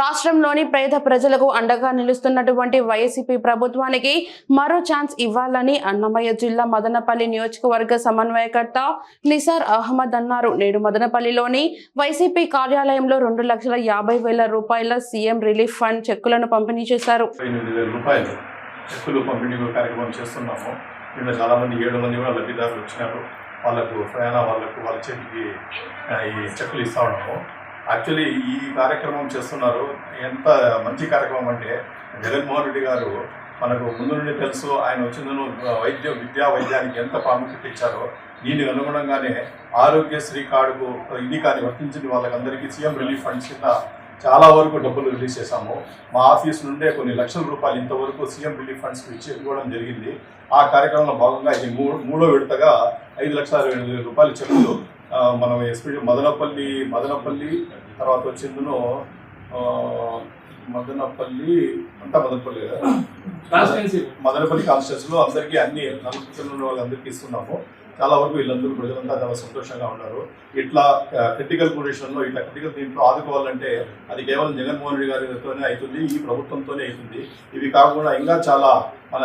రాష్ట్రంలోని పేద ప్రజలకు అండగా నిలుస్తున్నటువంటి వైసీపీ ప్రభుత్వానికి మరో ఛాన్స్ ఇవ్వాలని అన్నమయ్య జిల్లా మదనపల్లి నియోజకవర్గ సమన్వయకర్త నిసార్ అహ్మద్ అన్నారు. నేడు మదనపల్లిలోని వైసీపీ కార్యాలయంలో రెండు లక్షల యాభై వేల రూపాయల సీఎం రిలీఫ్ ఫండ్ చెక్కులను పంపిణీ చేశారు. చెక్కులు పంపిణీ కార్యక్రమం చేస్తున్నాము. నిన్న చాలామంది ఏడు మంది కూడా లబ్ధిదారులు వచ్చినారు. వాళ్ళకు ప్రయాణ వాళ్ళకు వాళ్ళ చేతికి ఈ చెక్కులు ఇస్తా ఉన్నాము. యాక్చువల్లీ ఈ కార్యక్రమం చేస్తున్నారు. ఎంత మంచి కార్యక్రమం అంటే జగన్మోహన్ రెడ్డి గారు మనకు ముందు నుండి తెలుసు ఆయన వచ్చిందను వైద్య విద్యా వైద్యానికి ఎంత ప్రాముఖ్యత ఇచ్చారో. దీనికి అనుగుణంగానే ఆరోగ్యశ్రీ కార్డుకు ఇది కానీ వర్తించిన వాళ్ళకందరికీ సీఎం రిలీఫ్ ఫండ్స్ కింద చాలా వరకు డబ్బులు రిలీజ్ చేశాము. మా ఆఫీస్ నుండే కొన్ని లక్షల రూపాయలు ఇంతవరకు సీఎం రిలీఫ్ ఫండ్స్ ఇచ్చి ఇవ్వడం జరిగింది. ఆ కార్యక్రమంలో భాగంగా ఇది మూడు మూడో విడతగా ఐదు లక్షల రూపాయలు వేల చెక్కులు మనం ఎస్పీ మదనపల్లి మదనపల్లి తర్వాత వచ్చిందును మదనపల్లి అంతా మదనపల్లి కదా? మదనపల్లి కాన్స్టిట్యూన్సీలో అందరికీ అన్ని నలుగురు వాళ్ళందరికీ ఇస్తున్నాము చాలా వరకు వీళ్ళందరూ ప్రజలంతా చాలా సంతోషంగా ఉన్నారు. ఇట్లా క్రిటికల్ పొజిషన్లో ఇట్లా క్రిటికల్ దీంట్లో ఆదుకోవాలంటే అది కేవలం జగన్మోహన్ రెడ్డి గారితోనే అవుతుంది ఈ ప్రభుత్వంతోనే అవుతుంది. ఇవి కాకుండా ఇంకా చాలా మన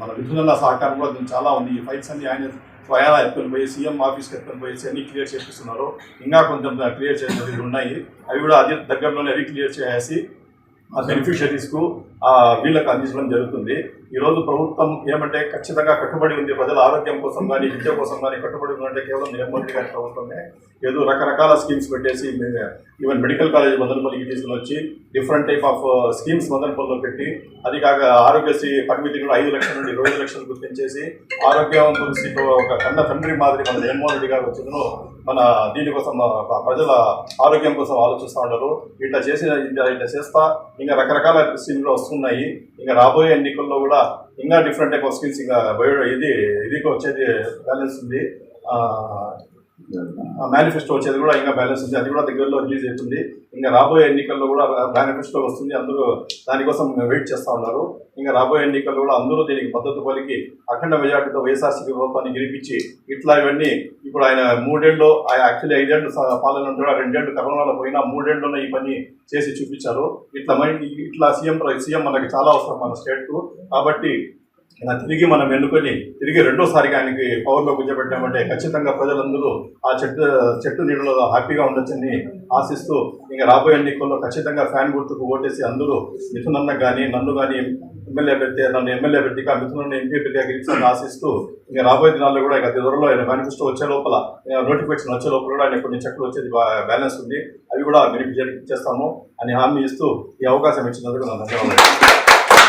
మన విధుల సహకారం కూడా దీనికి చాలా ఉంది. ఈ ఫైల్స్ అన్ని ఆయన స్వయాన ఎత్తుకొని పోయి సీఎం ఆఫీస్కి ఎత్తుకొని పోయేసి అన్ని క్లియర్ చేపిస్తున్నారు. ఇంకా కొంచెం క్లియర్ చేసేది ఉన్నాయి. అవి కూడా అదే దగ్గరలోనే అవి క్లియర్ చేసేసి ఆ బెనిఫిషరీస్కు ఆ వీళ్ళకి అందించడం జరుగుతుంది. ఈరోజు ప్రభుత్వం ఏమంటే ఖచ్చితంగా కట్టుబడి ఉంది. ప్రజల ఆరోగ్యం కోసం కానీ విద్య కోసం కానీ కట్టుబడి ఉందంటే కేవలం జగన్మోహన్ గారి ప్రభుత్వమే. ఏదో రకరకాల స్కీమ్స్ పెట్టేసి ఈవెన్ మెడికల్ కాలేజ్ మదనపల్లికి తీసుకుని వచ్చి డిఫరెంట్ టైప్ ఆఫ్ స్కీమ్స్ మదనపల్లిలో పెట్టి అది కాక ఆరోగ్యశ్రీ పరిమితి కూడా ఐదు లక్షల నుండి ఇరవై లక్షలు గుర్తించేసి ఆరోగ్యం గురించి ఒక కన్న తండ్రి మాదిరి మన జగన్మోహన్ రెడ్డి గారు వచ్చిందో మన దీనికోసం ప్రజల ఆరోగ్యం కోసం ఆలోచిస్తూ ఉంటారు ఇట్లా చేసిన ఇట్లా ఇట్లా చేస్తా ఇంకా రకరకాల స్కీమ్లు వస్తున్నాయి. ఇంకా రాబోయే ఎన్నికల్లో కూడా ఇంకా డిఫరెంట్ టైప్ ఆఫ్ స్కీమ్స్ ఇంకా బయో ఇది ఇది వచ్చేది బ్యాలెన్స్ ఉంది. మేనిఫెస్టో వచ్చేది కూడా ఇంకా బ్యాలెన్స్ ఉంది. అది కూడా దగ్గరలో రిలీజ్ అవుతుంది. ఇంకా రాబోయే ఎన్నికల్లో కూడా మేనిఫెస్టో వస్తుంది. అందరూ దానికోసం వెయిట్ చేస్తూ ఉన్నారు. ఇంకా రాబోయే ఎన్నికల్లో కూడా అందరూ దీనికి మద్దతు పలికి అఖండ మెజార్టీతో వైఎస్ఆర్సీపీ ప్రభుత్వాన్ని గెలిపించి ఇట్లా ఇవన్నీ ఇప్పుడు ఆయన మూడేళ్ళు యాక్చువల్లీ ఐదేళ్ళు పాలన ఉంటాడు ఆ రెండేళ్ళు కరోనాలో పోయినా మూడేళ్ళలోనే ఈ పని చేసి చూపించారు. ఇట్లా ఇట్లా సీఎం సీఎం మనకి చాలా అవసరం మన స్టేట్కు. కాబట్టి ఇలా తిరిగి మనం ఎన్నుకొని తిరిగి రెండోసారి ఆయనకి పవర్లో కూర్చోబెట్టామంటే ఖచ్చితంగా ప్రజలందరూ ఆ చెట్టు చెట్టు నీళ్ళలో హ్యాపీగా ఉండొచ్చని ఆశిస్తూ ఇంకా రాబోయే ఎన్నికల్లో ఖచ్చితంగా ఫ్యాన్ గుర్తుకు ఓటేసి అందరూ మిథునన్న కానీ నన్ను కానీ ఎమ్మెల్యే పెట్టి నన్ను ఎమ్మెల్యే పెట్టిగా మిథునన్న ఎంపీ పెట్టిగా గెలిచాలని ఆశిస్తూ ఇంకా రాబోయే దినాల్లో కూడా ఇక త్వరలో ఆయన మేనిఫెస్టో వచ్చే లోపల నోటిఫికేషన్ వచ్చే లోపల కూడా ఆయన కొన్ని చెట్లు వచ్చేది బ్యాలెన్స్ ఉంది. అవి కూడా బెనిఫిట్ చేస్తాము అని హామీ ఇస్తూ ఈ అవకాశం ఇచ్చినందుకు నా ధన్యవాదాలు.